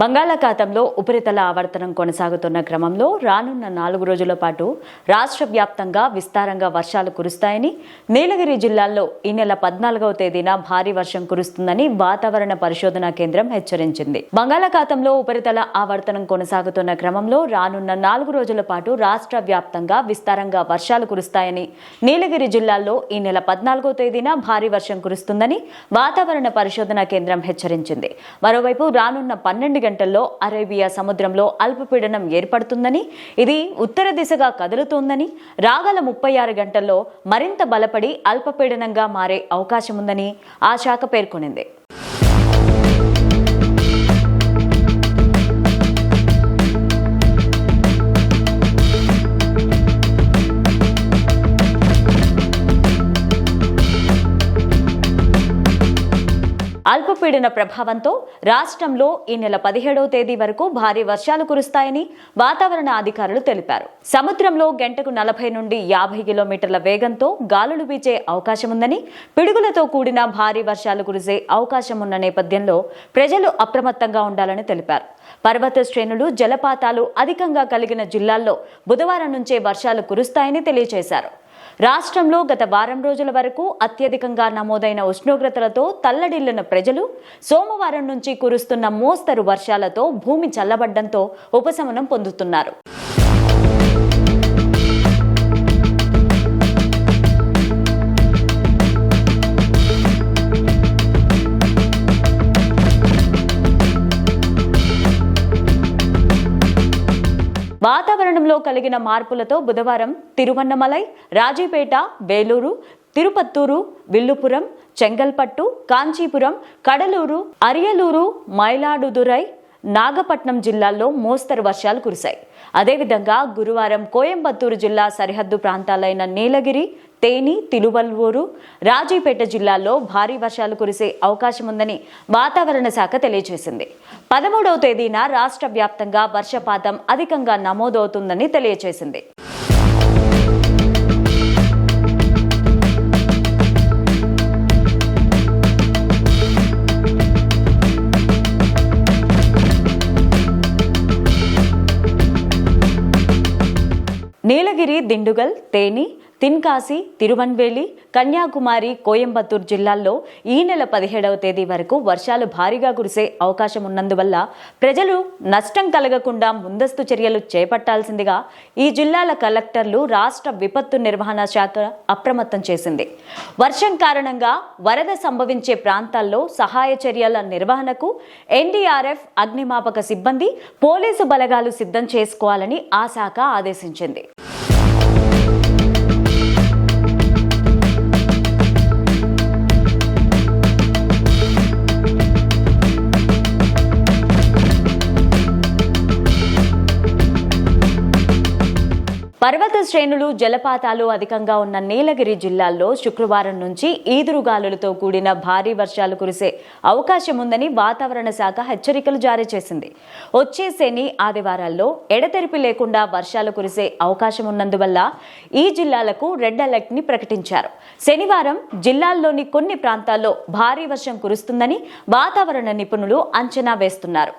బంగాళాఖాతంలో ఉపరితల ఆవర్తనం కొనసాగుతున్న క్రమంలో రానున్న నాలుగు రోజుల పాటు రాష్ట్ర వ్యాప్తంగా విస్తారంగా వర్షాలు కురుస్తాయని నీలగిరి జిల్లాల్లో ఈ నెల పద్నాలుగవ తేదీన భారీ వర్షం కురుస్తుందని వాతావరణ పరిశోధనా కేంద్రం హెచ్చరించింది. బంగాళాఖాతంలో ఉపరితల ఆవర్తనం కొనసాగుతున్న క్రమంలో రానున్న నాలుగు రోజుల పాటు రాష్ట్ర వ్యాప్తంగా విస్తారంగా వర్షాలు కురుస్తాయని నీలగిరి జిల్లాల్లో ఈ నెల పద్నాలుగో తేదీన భారీ వర్షం కురుస్తుందని వాతావరణ పరిశోధనా కేంద్రం హెచ్చరించింది. మరోవైపు రానున్న పన్నెండు గంటల్లో అరేబియా సముద్రంలో అల్పపీడనం ఏర్పడుతుందని ఇది ఉత్తర దిశగా కదులుతోందని రాగల ముప్పై ఆరు గంటల్లో మరింత బలపడి అల్పపీడనంగా మారే అవకాశం ఉందని ఆ శాఖ పేర్కొనింది. అల్పపీడన ప్రభావంతో రాష్ట్రంలో ఈ నెల పదిహేడవ తేదీ వరకు భారీ వర్షాలు కురుస్తాయని వాతావరణ అధికారులు తెలిపారు. సముద్రంలో గంటకు నలభై నుండి యాభై కిలోమీటర్ల వేగంతో గాలులు వీచే అవకాశం ఉందని పిడుగులతో కూడిన భారీ వర్షాలు కురిసే అవకాశం ఉన్న నేపథ్యంలో ప్రజలు అప్రమత్తంగా ఉండాలని తెలిపారు. పర్వత శ్రేణులు జలపాతాలు అధికంగా కలిగిన జిల్లాల్లో బుధవారం నుంచే వర్షాలు కురుస్తాయని తెలియజేశారు. రాష్ట్రంలో గత వారం రోజుల వరకు అత్యధికంగా నమోదైన ఉష్ణోగ్రతలతో తల్లడిల్లిన ప్రజలు సోమవారం నుంచి కురుస్తున్న మోస్తరు వర్షాలతో భూమి చల్లబడ్డంతో ఉపశమనం పొందుతున్నారు. వాతావరణంలో కలిగిన మార్పులతో బుధవారం తిరువన్నమలై రాజీపేట వేలూరు తిరుపత్తూరు విల్లుపురం చెంగల్పట్టు కాంచీపురం కడలూరు అరియలూరు మైలాడుదురై నాగపట్నం జిల్లాల్లో మోస్తరు వర్షాలు కురిశాయి. అదేవిధంగా గురువారం కోయంబత్తూరు జిల్లా సరిహద్దు ప్రాంతాలైన నీలగిరి తేని తిరువల్వూరు రాజీపేట జిల్లాల్లో భారీ వర్షాలు కురిసే అవకాశం ఉందని వాతావరణ శాఖ తెలియజేసింది. పదమూడవ తేదీన రాష్ట్ర వ్యాప్తంగా వర్షపాతం అధికంగా నమోదవుతుందని తెలియజేసింది. దిండుగల్ తేని తిన్కాసి తిరువన్వేలి కన్యాకుమారి కోయంబత్తూర్ జిల్లాల్లో ఈ నెల పదిహేడవ తేదీ వరకు వర్షాలు భారీగా కురిసే అవకాశం ఉన్నందువల్ల ప్రజలు నష్టం కలగకుండా ముందస్తు చర్యలు చేపట్టాల్సిందిగా ఈ జిల్లాల కలెక్టర్లు రాష్ట్ర విపత్తు నిర్వహణ శాఖ అప్రమత్తం చేసింది. వర్షం కారణంగా వరద సంభవించే ప్రాంతాల్లో సహాయ చర్యల నిర్వహణకు ఎన్డీఆర్ఎఫ్ అగ్నిమాపక సిబ్బంది పోలీసు బలగాలు సిద్ధం చేసుకోవాలని ఆ శాఖ ఆదేశించింది. పర్వత శ్రేణులు జలపాతాలు అధికంగా ఉన్న నీలగిరి జిల్లాల్లో శుక్రవారం నుంచి ఈదురుగాలులతో కూడిన భారీ వర్షాలు కురిసే అవకాశం ఉందని వాతావరణ శాఖ హెచ్చరికలు జారీ చేసింది. వచ్చే శని ఆదివారాల్లో ఎడతెరిపి లేకుండా వర్షాలు కురిసే అవకాశం ఉన్నందువల్ల ఈ జిల్లాలకు రెడ్ అలర్ట్ని ప్రకటించారు. శనివారం జిల్లాల్లోని కొన్ని ప్రాంతాల్లో భారీ వర్షం కురుస్తుందని వాతావరణ నిపుణులు అంచనా వేస్తున్నారు.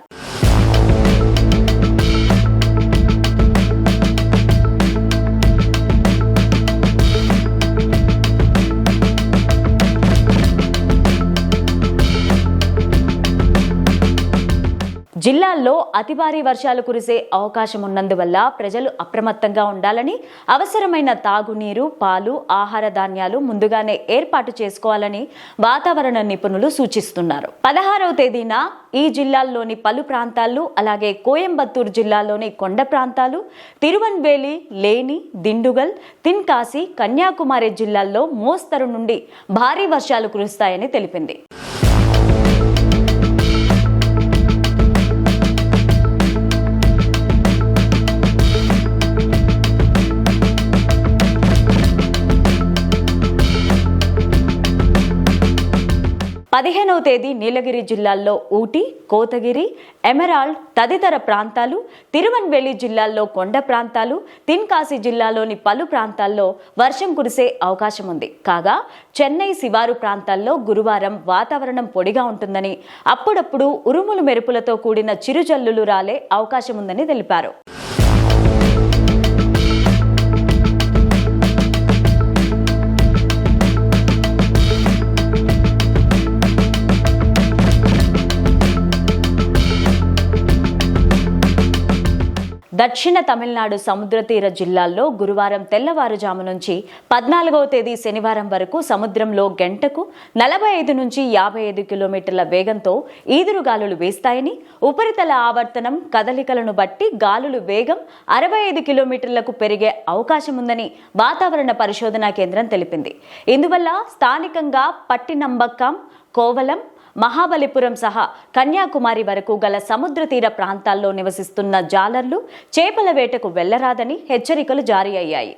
జిల్లాల్లో అతి భారీ వర్షాలు కురిసే అవకాశం ఉన్నందువల్ల ప్రజలు అప్రమత్తంగా ఉండాలని అవసరమైన తాగునీరు పాలు ఆహార ధాన్యాలు ముందుగానే ఏర్పాటు చేసుకోవాలని వాతావరణ నిపుణులు సూచిస్తున్నారు. పదహారవ తేదీన ఈ జిల్లాల్లోని పలు ప్రాంతాలు అలాగే కోయంబత్తూరు జిల్లాలోని కొండ ప్రాంతాలు తిరువన్వేలి లేని దిండుగల్ తిన్కాసి కన్యాకుమారి జిల్లాల్లో మోస్తరు నుండి భారీ వర్షాలు కురుస్తాయని తెలిపింది. పదిహేనవ తేదీ నీలగిరి జిల్లాల్లో ఊటీ కోతగిరి ఎమరాల్డ్ తదితర ప్రాంతాలు తిరువన్వెల్లి జిల్లాల్లో కొండ ప్రాంతాలు తిన్కాసి జిల్లాలోని పలు ప్రాంతాల్లో వర్షం కురిసే అవకాశం ఉంది కాగా చెన్నై శివారు ప్రాంతాల్లో గురువారం వాతావరణం పొడిగా ఉంటుందని అప్పుడప్పుడు ఉరుములు మెరుపులతో కూడిన చిరుజల్లులు రాలే అవకాశం ఉందని తెలిపారు. దక్షిణ తమిళనాడు సముద్ర తీర జిల్లాల్లో గురువారం తెల్లవారుజాము నుంచి పద్నాలుగవ తేదీ శనివారం వరకు సముద్రంలో గంటకు నలభై ఐదు నుంచి యాభై ఐదు కిలోమీటర్ల వేగంతో ఈదురుగాలులు వేస్తాయని ఉపరితల ఆవర్తనం కదలికలను బట్టి గాలులు వేగం అరవై ఐదు కిలోమీటర్లకు పెరిగే అవకాశం ఉందని వాతావరణ పరిశోధనా కేంద్రం తెలిపింది. ఇందువల్ల స్థానికంగా పట్టినంబక్కం కోవలం మహాబలిపురం సహా కన్యాకుమారి వరకు గల సముద్ర తీర ప్రాంతాల్లో నివసిస్తున్న జాలర్లు చేపల వేటకు వెళ్ళరాదని హెచ్చరికలు జారీ అయ్యాయి.